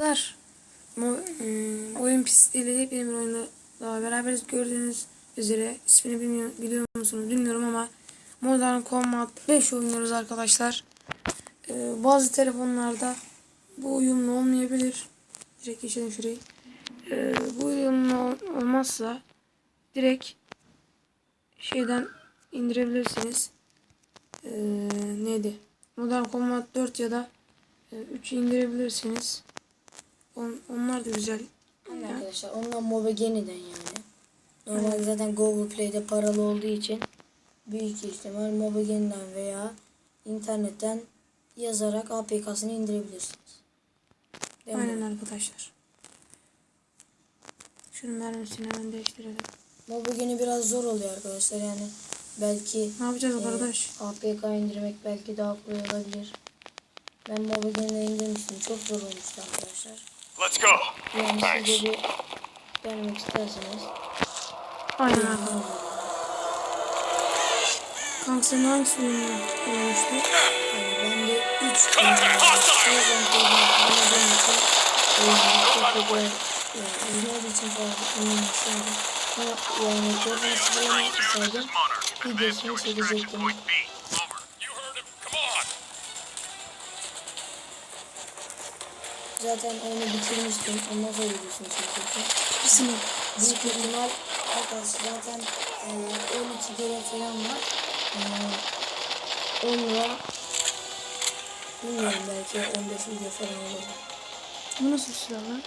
Arkadaşlar, ım, oyun pisliğiyle yepyeni bir oyunda daha beraberiz. Gördüğünüz üzere ismini bilmiyor, biliyor musunuz bilmiyorum ama Modern Combat 5 oynuyoruz arkadaşlar. Ee, bazı telefonlarda bu uyumlu olmayabilir. Direkt geçelim şurayı. Ee, bu uyumlu ol- olmazsa direkt şeyden indirebilirsiniz. Ee, neydi? Modern Combat 4 ya da 3 indirebilirsiniz. On, onlar da güzel. Aynen arkadaşlar ondan Mobigeniden yani. Normalde zaten Google Play'de paralı olduğu için büyük ihtimal Mobigeniden veya internetten yazarak APK'sını indirebilirsiniz. Değil mi? Aynen arkadaşlar. Şunun mermisini hemen değiştirelim. Mobigeni biraz zor oluyor arkadaşlar yani. Belki Ne yapacağız e, kardeş? APK indirmek belki daha kolay olabilir. Ben Mobigen'den indirmiştim. Çok zor olmuştu arkadaşlar. Let's go. Yani Thanks. siz de bir denemek isterseniz. Aynen arkadaşlar. Kanka senin hangisi uyumlu olmuştu? Yani ben de 3 Contact hostile. Yüzmediği için falan inanmışlardı. Ama yani gördüğünüz sıfırlama yapmasaydım videosunu çekecektim. Zaten oyunu bitirmiştim. Ondan sonra videosunu çekecektim. Birisini. Büyük ihtimal arkadaşlar zaten e, 12 kere falan var. E, 10 lira bilmiyorum belki 15 video falan olur. Bu nasıl silah lan?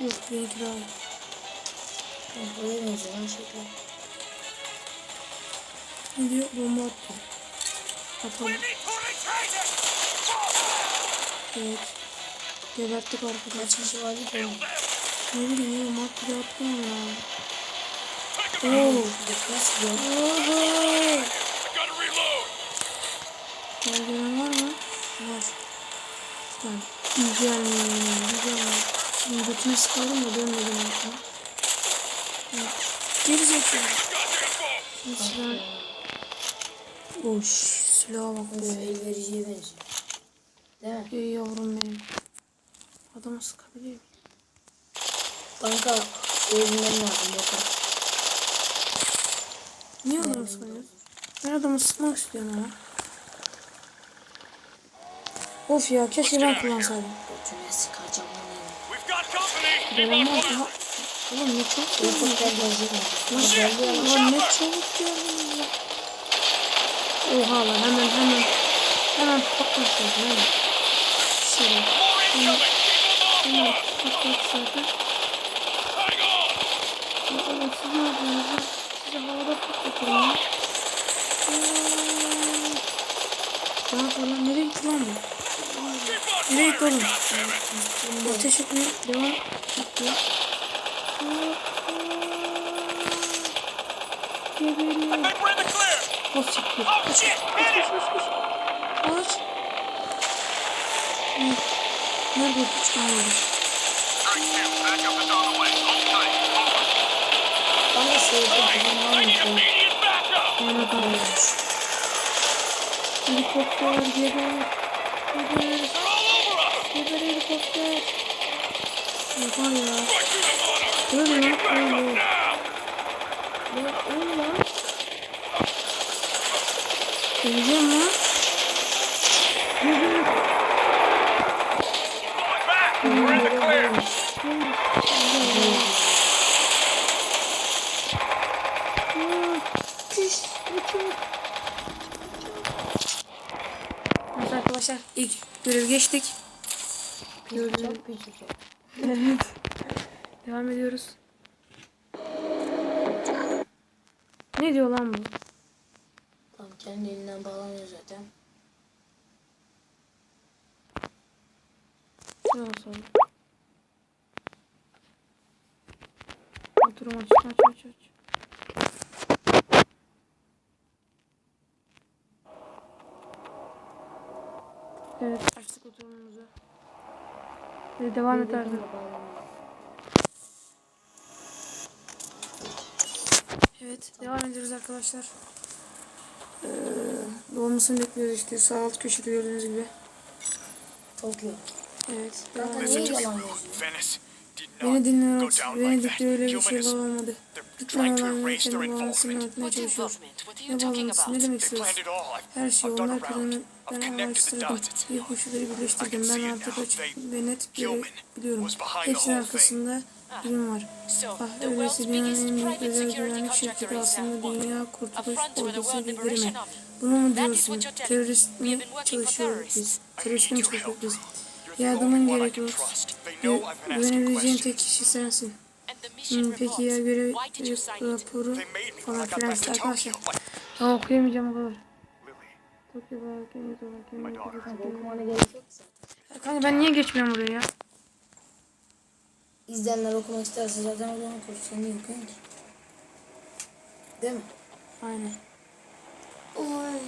Yok benimki daha. Yani buraya benziyor lan şekli. Ne diyor? Bomba attı. Atalım. Evet. Geberttik arkadaşlar. vardı ki? Ne bileyim da attım ya. Oo. Reload. Merdiven var mı? Var. Tamam. Güzel mi? Güzel mi? Şimdi götünü sıkalım da dönmedim altına. Evet. Geri zekalı. Şimdi silah... Oş, silaha bak Of be. el vericiye benziyor. Değil mi? Ey yavrum benim. Adamı sıkabiliyor muyum? Kanka ölmem lazım bakın. Niye adamı sıkıyorsun? Ben adamı sıkmak istiyorum ama. Of ya keşke ben kullansaydım. Götüne sıkacağım ama. Oğlum ne Geldi ama. lan ne çabuk geldin ya. Oha lan hemen hemen. Hemen patlatacak hemen. Şöyle. Hemen Hang on. Ya oğlum siz ne yapıyorsunuz? Sizi havada patlatırım ya. Ne lan? Nereye gitti lan bu? Nereye gitti oğlum? Ateş etmeye devam etti. Geberiyor. Think we're in the clear. O siktir. Oh shit. kaç, Hit kaç, it. kaç, kaç. Kaç. Ne? Nerede hiç kalmadı. Bana sevdi backup. Bana kalmış. Helikopter geber. Geber. Geber helikopter. Oha ya. Öl lan. Now. Ya öl lan. Öleceğim lan. Geber. Going back. We're in the clear. Pis. Evet arkadaşlar ilk görev geçtik. Küçük. Evet. Devam ediyoruz. Ne diyor lan bu? Tam kendi elinden bağlanıyor zaten. Ne olsun? Oturum aç aç aç aç. Evet oturumumuzu. Hadi devam et artık. Evet devam ediyoruz arkadaşlar. Ee, doğmasını bekliyoruz işte sağ alt köşede gördüğünüz gibi. Tokyo. Evet. Kanka niye yalan yazıyor? Beni not dinle go Otis. down like Venedik'te that. öyle bir şey olamadı. they're Lütfen erase their kendi bağlantısını What çalışıyor. Ne bağlantısı? Ne demek istiyorsun? Her done onlar planını ben I've connected the araştırdım. dots. Bir koşulları I birleştirdim. Ben artık açık ve net biliyorum. Hepsinin arkasında bilim var. Ah the world's öyleyse dünyanın en büyük özel güvenlik şirketi aslında? Dünya Kurtuluş Ordusu bildirimi. Bunu mu diyorsun? Terörist mi çalışıyoruz biz? Terörist mi çalışıyoruz biz? Yardımın gerek yok. Güvenebileceğin tek kişi sensin. Hmm, peki ya görev it? raporu falan filan arkadaşlar. Tamam okuyamayacağım o kadar. Kanka ben niye geçmiyorum buraya ya? İzleyenler okumak isterse zaten oradan okur. Sen niye okuyorsun ki? Değil mi? Aynen. Oy.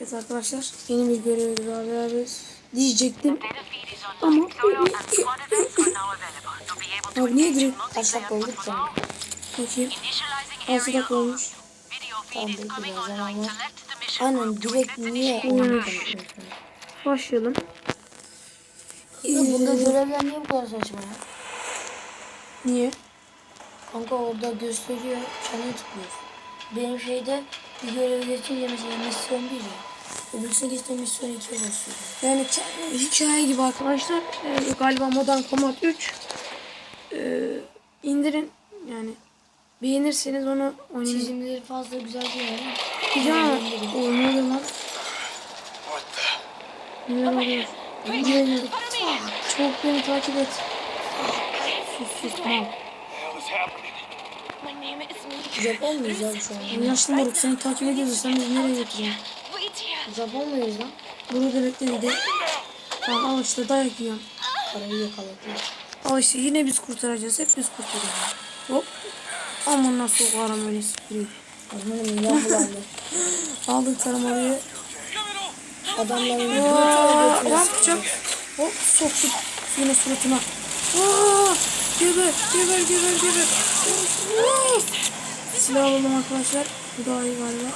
Evet arkadaşlar yeni bir görevle beraberiz diyecektim. Ama Abi niye direkt Kaç dakika oldu ki bakayım. 6 dakika olmuş. Tamam belki birazdan ama. Aynen direkt niye Oynamış. Başlayalım. Ya bunda görevler niye bu kadar saçma ya? Niye? Kanka orada gösteriyor, çaneye tıklıyorsun. Benim şeyde bir görev geçince mesela misyon 1 ya. Öbürsüne geçtiğinde misyon 2'ye basıyorum. Yani hikaye gibi arkadaşlar. Ee, galiba Modern Combat 3 ee, indirin yani beğenirseniz onu oynayın. Çizimleri fazla güzel değil ama. O ne oluyor lan? what the? Neler oluyor? Bilmiyorum. Çok beni takip et. Sus sus tamam. Japon muyuz abi şu an? Yaşlı moruk seni takip ediyoruz. Sen bizi nereye götürüyorsun? Japon muyuz lan? Burada bekle dedi. Tamam al işte dayak yiyorum. Parayı yakaladı. Al işte yine biz kurtaracağız. Hep biz kurtaracağız. Hop. Aman nasıl sokarım öyle spreyi. Adamın midem bulandı. Aldık taramalıyı. Adamların götüne Ne yapacağım? Hop soktuk yine suratına. Aa, geber geber geber geber. Silah alalım arkadaşlar. Bu daha iyi galiba.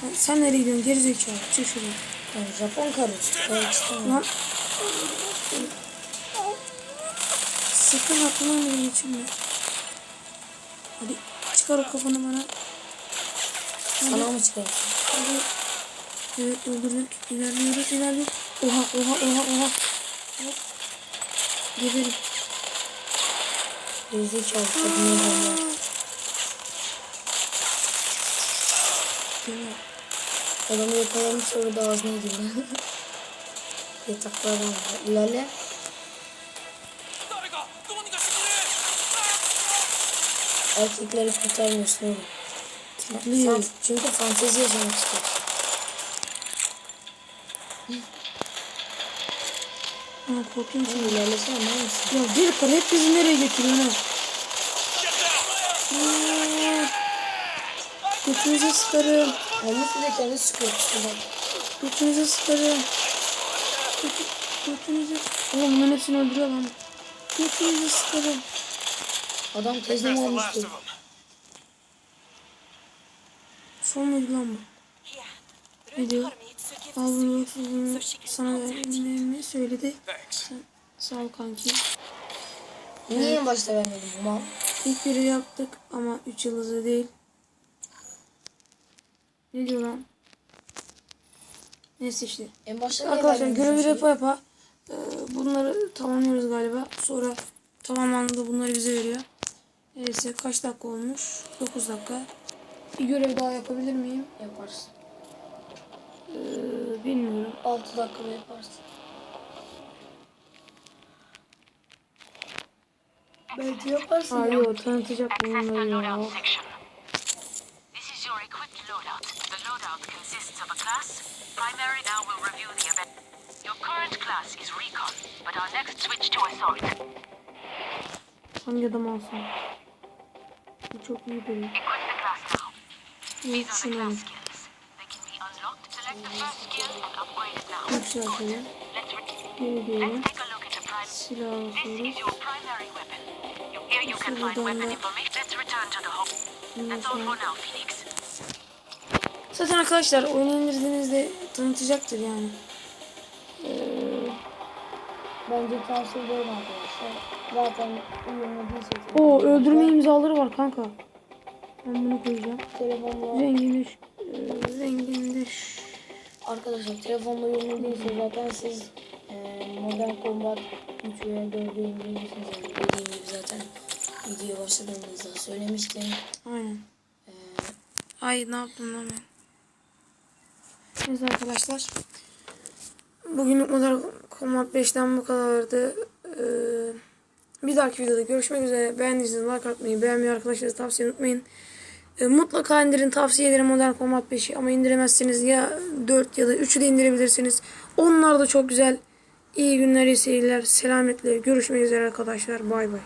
Sen, sen nereye gidiyorsun? Geri zekalı. Çık şuradan. Yani Japon karı. Evet istemem. Lan. Sakın aklına geçirme. Hadi çıkar o kafanı bana. Sana mı? Hadi. Evet öldürdük. İlerliyoruz ilerliyoruz. Oha oha oha oha. Geberim. Gerizekalı kadını bomba. Geber. Adamı yakalamış sonra da ağzına girdi. Yataklardan var. İlerle. Erkekleri kurtarmıyorsun oğlum. Sen, çünkü fantezi yaşamak istiyorsun. Ama korkuyorum şimdi. ilerlesene ne misin? Ya geri kal hep bizi nereye götürüyorsun ha? Götünüze sıkarım. Olmuş bir de kendi sıkıyor. Götünüze sıkarım. Götü, götünüze... Oğlum bunların hepsini öldürüyor lan. Götünüze sıkarım. Adam teslim That's the olmuş last diyor. of them. Son muydu lan bu? Ne diyor? Bunu sana vermemi söyledi. Sağ ol kanki. Niye en başta vermedin bu mal? İlk biri yaptık ama 3 yıldızı değil. Ne diyor lan? Neyse işte. En başta Arkadaşlar görevi yapa yapa e, bunları tamamlıyoruz galiba. Sonra tamamlandığında bunları bize veriyor. Neyse kaç dakika olmuş? 9 dakika. Bir görev daha yapabilir miyim? Yaparsın. Ee, bilmiyorum. 6 dakikada yaparsın. Belki yaparsın. Ya. yok tanıtacak bunları ya. Primary now will review the event. Your current class is recon, but our next switch to assault. Hangi adam alsam? Bu çok iyi duruyor. Equip the class now. Yok These are the şunu class alayım. skills. They can be unlocked. Select the first skill and upgrade it now. Yükseltelim. Let's, re- Geri diyelim. Silah This alıyoruz. is your primary weapon. You, here you can find Şuradan weapon da- information. Let's return to the home. Bundan That's all sonra for now, Phoenix. Zaten arkadaşlar oyunu indirdiğinizde tanıtacaktır yani. Ee, Bence tavsiye ederim arkadaşlar. Zaten uyumlu değilse Oo öldürme imzaları var kanka. Ben bunu koyacağım. telefonla Rengini e, Rengini arkadaşlar telefonla uyumlu değilse zaten siz e, Modern Combat 3 veya 4'e indirebilirsiniz. Yani dediğim gibi zaten video başladığımızda söylemiştim. Aynen. E, Ay ne yaptım lan ben? Neyse arkadaşlar. Bugünlük Modern Combat 5'ten bu kadardı. Ee, bir dahaki videoda görüşmek üzere. Beğendiyseniz like atmayı, beğenmeyi arkadaşlarınıza tavsiye unutmayın. Ee, mutlaka indirin. Tavsiye ederim Modern Combat 5'i. Ama indiremezseniz ya 4 ya da 3'ü de indirebilirsiniz. Onlar da çok güzel. İyi günler, iyi seyirler. Selametle. Görüşmek üzere arkadaşlar. Bay bay.